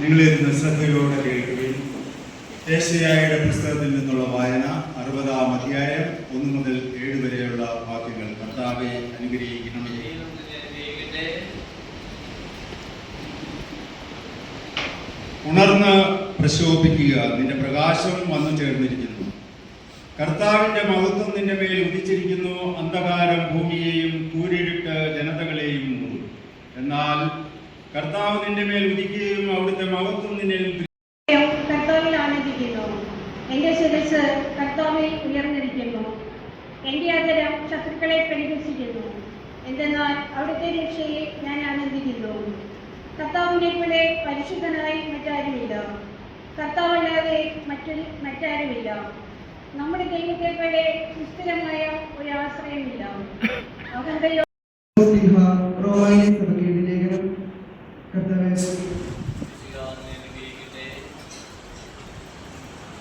നിങ്ങളിരുന്ന് ശ്രദ്ധയോടെ കേൾക്കുകയും ഏഷ്യായുടെ പുസ്തകത്തിൽ നിന്നുള്ള വായന അറുപതാം അധ്യായം ഒന്ന് മുതൽ ഏഴ് വരെയുള്ള വാക്യങ്ങൾ കർത്താവെ അനുഗ്രഹിക്കണമേ. ഉണർന്ന് പ്രശോഭിക്കുക നിന്റെ പ്രകാശം വന്നു ചേർന്നിരിക്കുന്നു. കർത്താവിന്റെ മഹത്വം നിന്റെ മേൽ ഉദിച്ചിരിക്കുന്നു അന്ധകാരം ഭൂമിയെയും കൂരിരുട്ട് ജനതകളെയും എന്നാൽ കർത്താവ് നിന്റെ മേൽ വിധിക്കുകയും അവിടുത്തെ മഹത്വം നിന്നെ കർത്താവിൽ ആനന്ദിക്കുന്നു എന്റെ ശിരസ് കർത്താവിൽ ഉയർന്നിരിക്കുന്നു. എന്റെ അതരം ശത്രുക്കളെ പരിഹസിക്കുന്നു. എന്തെന്നാൽ അവിടുത്തെ രക്ഷയെ ഞാൻ ആനന്ദിക്കുന്നു. കർത്താവിനെ പോലെ പരിശുദ്ധനായി മറ്റാരുമില്ല. കർത്താവല്ലാതെ മറ്റൊരു മറ്റാരുമില്ല. നമ്മുടെ ദൈവത്തെ പോലെ സുസ്ഥിരമായ ഒരു ആശ്രയമില്ല. അഹന്തയോ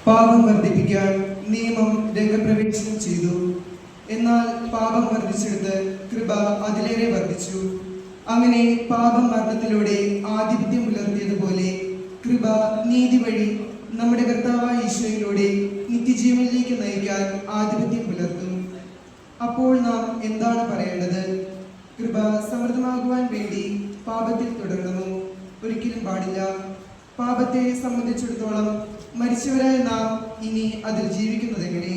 പാപം വർദ്ധിപ്പിക്കാൻ നിയമം രംഗപ്രവേശനം ചെയ്തു. എന്നാൽ പാപം വർദ്ധിച്ചെടുത്ത് കൃപ അതിലേറെ വർദ്ധിച്ചു. അങ്ങനെ പാപം മരണത്തിലൂടെ ആധിപത്യം പുലർത്തിയതുപോലെ കൃപ നീതി വഴി നമ്മുടെ കർത്താവായ ഈശോയിലൂടെ നിത്യജീവനിലേക്ക് നയിക്കാൻ ആധിപത്യം പുലർത്തും. അപ്പോൾ നാം എന്താണ് പറയേണ്ടത്? കൃപ സമൃദ്ധമാകുവാൻ വേണ്ടി പാപത്തിൽ തുടരണമോ? ഒരിക്കലും പാടില്ല. പാപത്തെ സംബന്ധിച്ചിടത്തോളം മരിച്ചവരായ നാം ഇനി അതിൽ ജീവിക്കുന്നതെങ്ങനെ?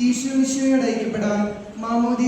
ഈശോ ഈശോയോട് ഐക്യപ്പെടാൻ മാമോദി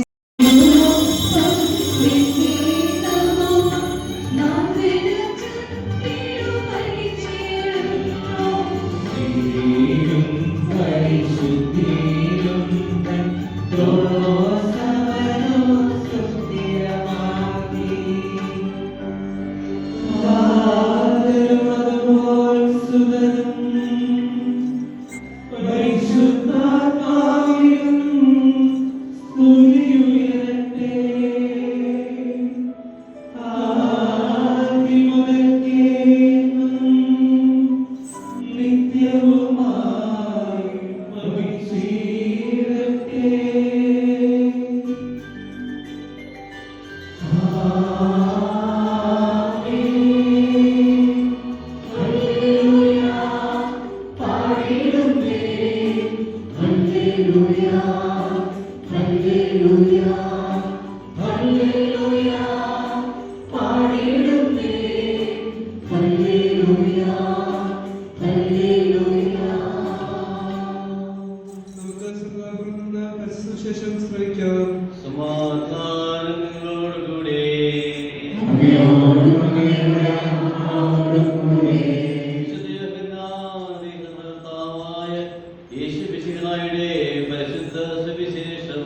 പരിശുദ്ധ സുവിശേഷം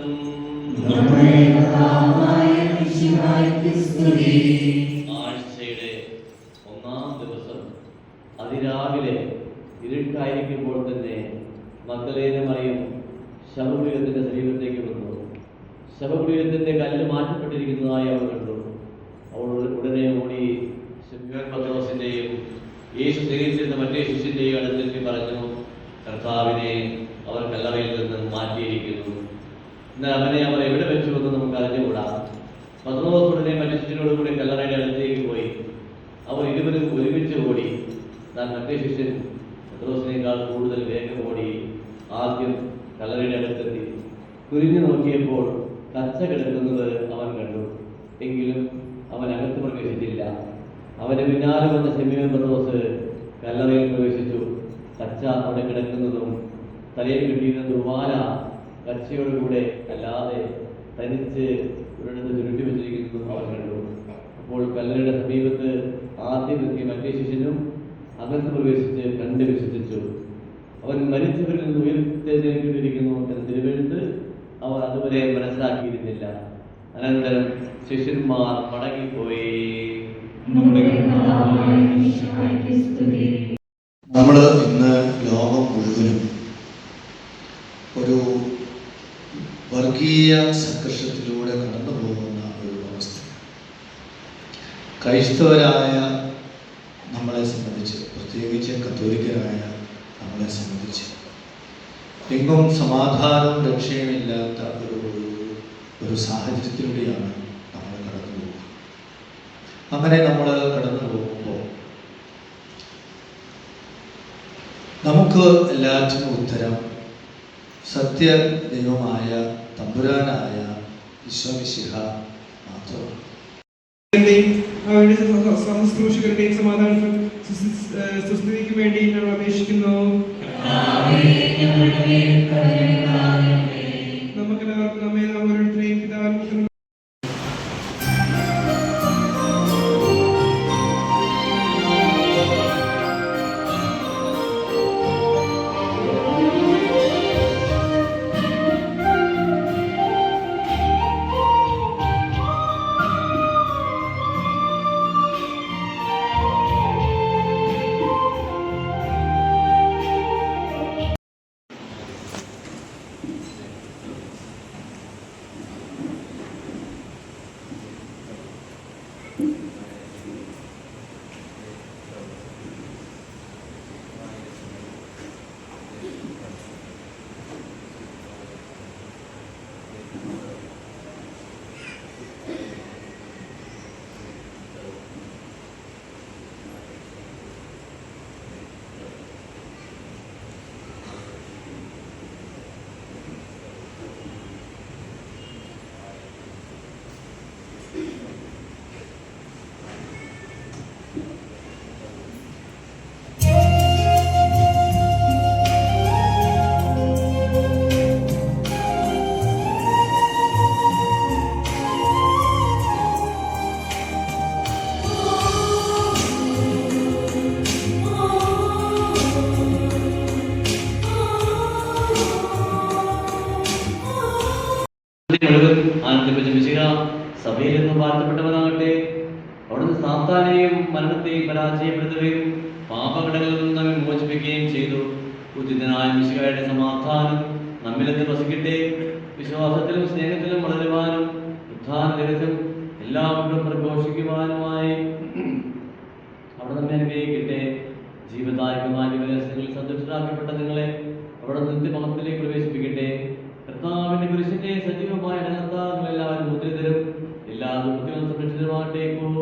ആഴ്ചയുടെ ഒന്നാം ദിവസം അതിരാവിലെ ഇരുട്ടായിരിക്കുമ്പോൾ തന്നെ മക്കളേനെ മറിയും ശവകുടീരത്തിന്റെ സമീപത്തേക്ക് വന്നു. ശവപീഠത്തിന്റെ കല്ല് മാറ്റപ്പെട്ടിരിക്കുന്നതായി അവൾ കണ്ടു. അവൾ ഉടനെ ഓടി പത്രോസിന്റെയും യേശു സ്വീകരിച്ചിരുന്ന മറ്റേ ശിഷ്യന്റെയും അടുത്തേക്ക് പറഞ്ഞു കർത്താവിനെ അവർ കല്ലറയിൽ നിന്ന് മാറ്റിയിരിക്കുന്നു. എന്നാൽ അവനെ അവർ എവിടെ വെച്ചു എന്ന് നമുക്ക് അറിഞ്ഞുകൂടാ? ഉടനെ മറ്റു കൂടി കല്ലറയുടെ അടുത്തേക്ക് പോയി. അവർ ഇരുവരും ഒരുമിച്ച് ഓടി. താൻ മറ്റേ ശിഷ്യൻ പത്രോസിനേക്കാൾ കൂടുതൽ വേഗം ഓടി ആദ്യം കല്ലറയുടെ അടുത്തെത്തി. കുരിഞ്ഞു നോക്കിയപ്പോൾ കച്ച കിടക്കുന്നത് അവൻ കണ്ടു. എങ്കിലും അവൻ അകത്ത് പ്രവേശിച്ചില്ല. അവന്റെ പിന്നാലെ വന്ന ശമീവൻ പത്രോസ് കല്ലറയിൽ പ്രവേശിച്ചു. കച്ച അവിടെ കിടക്കുന്നതും തലയിൽ കിട്ടിയിരുന്ന ദുർവാല കച്ചയോടുകൂടെ അല്ലാതെ തനിച്ച് ഒരിടത്ത് ചുരുട്ടി വെച്ചിരിക്കുന്നതും അവർ കണ്ടു. അപ്പോൾ കല്ലറയുടെ സമീപത്ത് ആദ്യം എത്തിയ മറ്റേ ശിഷ്യനും അകത്ത് പ്രവേശിച്ച് കണ്ട് വിശ്വസിച്ചു. അവൻ മരിച്ചവരിൽ നിന്ന് ഉയർത്തേക്കൊണ്ടിരിക്കുന്നു എന്ന തിരുവെഴുത്ത് അവർ അതുവരെ മനസ്സിലാക്കിയിരുന്നില്ല. അനന്തരം ശിഷ്യന്മാർ മടങ്ങിപ്പോയി. നമ്മുടെ വർഗീയ സംഘർഷത്തിലൂടെ കടന്നു പോകുന്ന ഒരു അവസ്ഥ. ക്രൈസ്തവരായ നമ്മളെ സംബന്ധിച്ച് പ്രത്യേകിച്ച് കത്തോലിക്കരായ നമ്മളെ സംബന്ധിച്ച് എങ്ങും സമാധാനവും രക്ഷയുമില്ലാത്ത ഒരു ഒരു- സാഹചര്യത്തിലൂടെയാണ് നമ്മൾ കടന്നു പോകുന്നത്. അങ്ങനെ നമ്മൾ കടന്നു പോകുമ്പോൾ നമുക്ക് എല്ലാറ്റിനും ഉത്തരം സത്യ ദൈവമായ തമ്പുരാനായ വിശ്വമിശിഹ മാത്രമാണ് അവരുടെ സുസ്ഥി- ഏഹ് സുസ്ഥിതിക്കും വേണ്ടി ഞങ്ങൾ അപേക്ഷിക്കുന്നു. ആനന്ദിപ്പിച്ച മിശിഹ സഭയിൽ നിന്നും വാഴ്ത്തപ്പെട്ടവനാകട്ടെ അവിടുന്ന് സാത്താനെയും മരണത്തെയും പരാജയപ്പെടുത്തുകയും പാപഘടകളിൽ നിന്ന് നമ്മെ മോചിപ്പിക്കുകയും ചെയ്തു. ഉചിതനായ മിശിഹയുടെ സമാധാനം നമ്മിലെന്ന് വസിക്കട്ടെ. വിശ്വാസത്തിലും സ്നേഹത്തിലും വളരുവാനും ഉദ്ധാന ദിവസം എല്ലാവരും പ്രഘോഷിക്കുവാനുമായി അവിടെ നമ്മെ അനുഗ്രഹിക്കട്ടെ. ജീവദായകമായ ദിവസങ്ങളിൽ സന്തുഷ്ടരാക്കപ്പെട്ട നിങ്ങളെ അവിടെ നിത്യമഹത്തിലേക്ക് പ്രവേശിപ്പിക്കട്ടെ. കർത്താവിന്റെ കുരിശിന്റെ സജീവമായ അടങ്ങത്താങ്ങൾ എല്ലാവരും എല്ലാ ദുഃഖത്തിലും സംരക്ഷിതമാട്ടേക്കോൾ